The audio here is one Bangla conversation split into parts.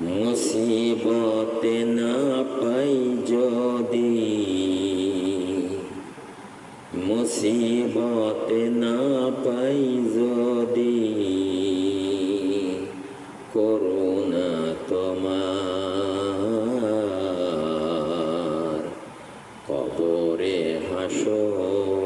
মুসিবতে না পাই যদি মুসিবতে না পাই যদি করুণা তোমার কবরে হাসরে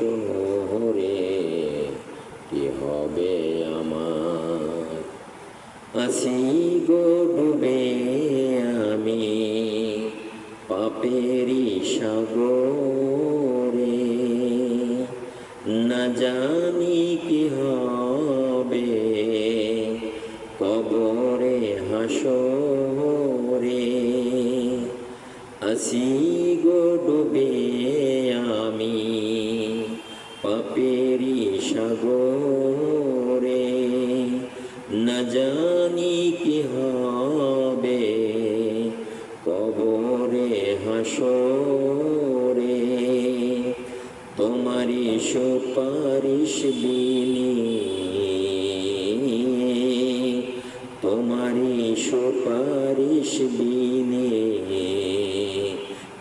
হাসরে কি হবে আমার? আসি গো ডুবে আমি পাপেরি সাগরে। না জানি কি হবে কবরে, হাসরে। আসি গো ডুবে সাগরে না জানি কি হবে কবরে হাসরে। তোমারি সুপারিশ বিনে তোমারি সুপারিশ বিনে,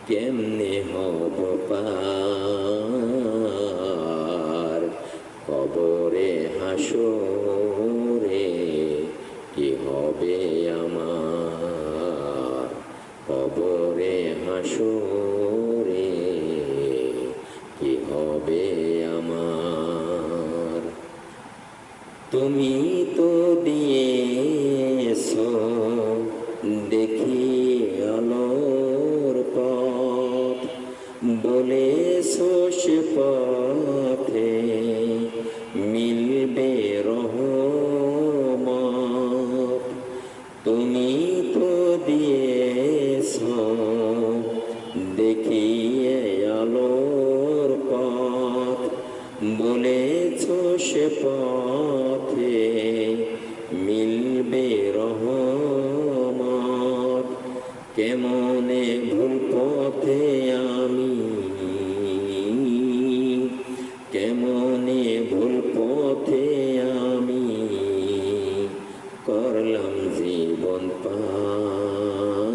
কেমনে হব পার? হাসরে কি হবে আমার? কবরে হাসরে কি হবে তুমি তো দিয়েছ দেখি আলোর পথ। বলেছ সে পথে মিলবে রহমত। তুমি তো দিয়েছ, দেখিয়ে আলোর পথ। বলেছ সে পথে মিলবে রহমত। কেমনে ভুল আমি করলাম জীবন পার।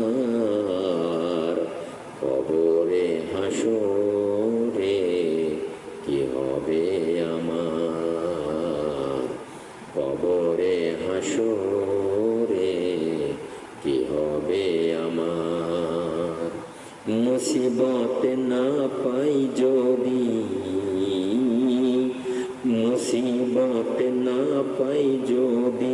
কবরে হাসরে কি হবে আমার? কবরে হাসরে কি হবে আমার? মুসিবত না পাই যদি, মুসিবত না পাই যদি